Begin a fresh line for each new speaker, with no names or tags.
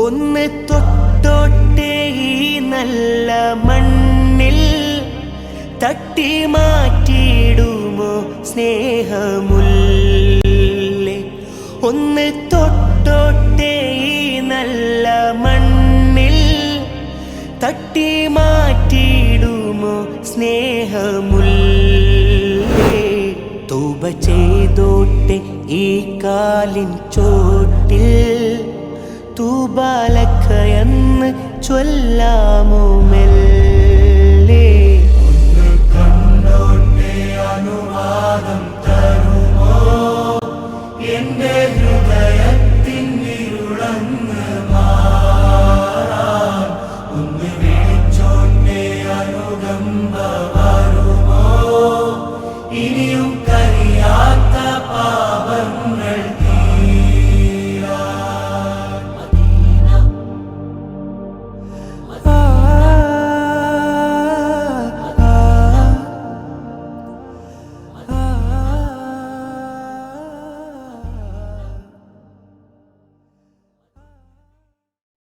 ഒന്ന് തൊട്ടോട്ടെ ഈ നല്ല മണ്ണിൽ തട്ടി മാറ്റിയിടുമോ സ്നേഹമുല്ലേ? ഒന്ന് തൊട്ടോട്ടെ ഈ നല്ല മണ്ണിൽ തട്ടി മാറ്റിയിടുമോ സ്നേഹമുല്ലേ? തൂപ ചെയ്തോട്ടെ ഈ കാലിൻ ചോട്ടിൽ ബാലക്കയെന്ന് ചൊല്ലാമോ മെല്ലെ? അനുവാദം തരുമോ?